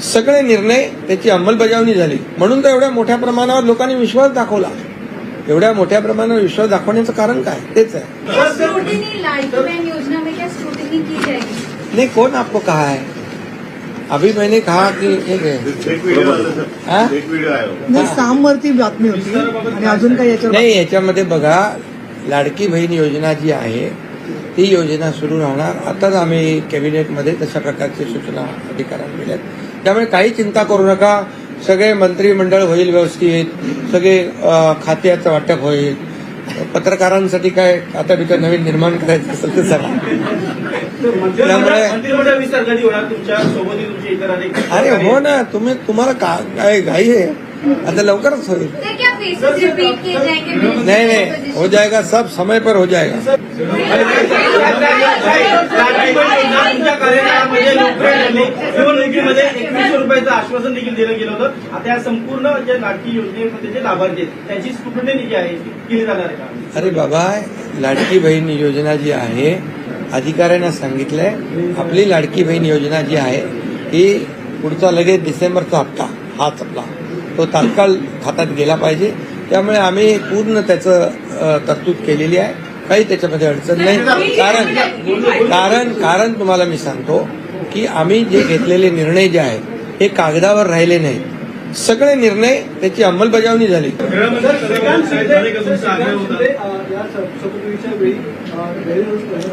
सगळे निर्णय त्याची अंमलबजावणी झाली. म्हणून तर एवढ्या मोठ्या प्रमाणावर लोकांनी विश्वास दाखवला. एवढ्या मोठ्या प्रमाणावर विश्वास दाखवण्याचं कारण काय? तेच आहे. नहीं कौन आपको कहा है? अभी मैंने कहा कि एक आहे नाही सामवरती बातमी होती. आणि अजून काही नाही याच्यामध्ये बघा लाडकी बहीण योजना जी आहे ती योजना सुरू राहणार. आताच आम्ही कॅबिनेटमध्ये तशा प्रकारची सूचना अधिकाऱ्यांना दिल्यात त्यामुळे काही चिंता करू नका. सगळे मंत्रिमंडळ होईल व्यवस्थित. सगळे खात्याचं वाटप होईल. पत्रकारांसाठी काय आता बितर नवीन निर्माण करायचं असेल तर सांगा त्यामुळे- अरे हो ना. तुम्ही तुम्हाला का काय घाई आहे? आता लवकरच होईल. नहीं नहीं. हो जाएगा. सब समय पर हो जाएगा. निवडणुकीमध्ये एकवीसशे रुपयाचं आश्वासन देखील दिलं गेलं होतं. आता या संपूर्ण लाडकी योजनेमध्ये जे लाभार्थी आहेत त्यांची स्क्रुटनी जी आहे ती केली जाणार आहे का? अरे बाबा लाडकी बहीण योजना जी आहे अधिकाऱ्यांना सांगितलंय आपली लाडकी बहीण योजना जी आहे ही पुढचा लगेच डिसेंबरचा हप्ता हाच आपला. तो तात्काळ खात्यात गेला पाहिजे. त्यामुळे आम्ही पूर्ण त्याचं तरतूद केलेली आहे. काही त्याच्यामध्ये अडचण नाही. कारण कारण कारण तुम्हाला मी सांगतो की आम्ही जे घेतलेले निर्णय जे आहेत हे कागदावर राहिले नाहीत. सगळे निर्णय त्याची अंमलबजावणी झाली.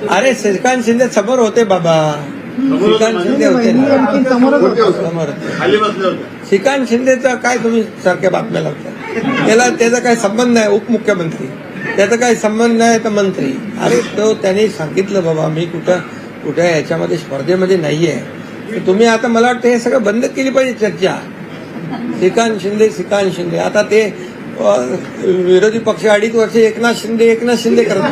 अरे श्रीकांत शिंदे समोर होते बाबा. श्रीकांत शिंदे होते? समोर श्रीकांत शिंदेचा काय तुम्ही सारख्या बातम्या लावता? त्याला त्याचा काय संबंध नाही उपमुख्यमंत्री. त्याचा काही संबंध नाही तर मंत्री. अरे तो त्यांनी सांगितलं बाबा मी कुठं कुठे याच्यामध्ये स्पर्धेमध्ये नाहीये. आहे तुम्ही आता मला वाटतं हे सगळं बंद केली पाहिजे चर्चा. श्रीकांत शिंदे श्रीकांत शिंदे. आता ते विरोधी पक्ष अडीच वर्ष एकनाथ शिंदे एकनाथ शिंदे करत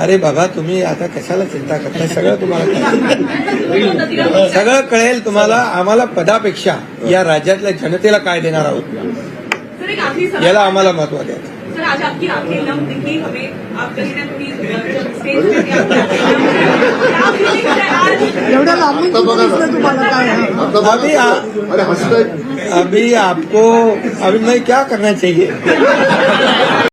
अरे बाबा तुम्ही आता कशाला चिंता करताय? सगळं तुम्हाला सगळं कळेल तुम्हाला. आम्हाला पदापेक्षा या राज्यातल्या जनतेला काय देणार आहोत? याला आम्हाला महत्त्व द्यायचं सर आज आपकी आँखें नम दिखी हमें आप कहीं ना कहीं स्टेज पे है एवढ्या लांबून तुम्हाला काय. अभी आ- अरे हसताय अभी आपको अभी मैं क्या करना चाहिए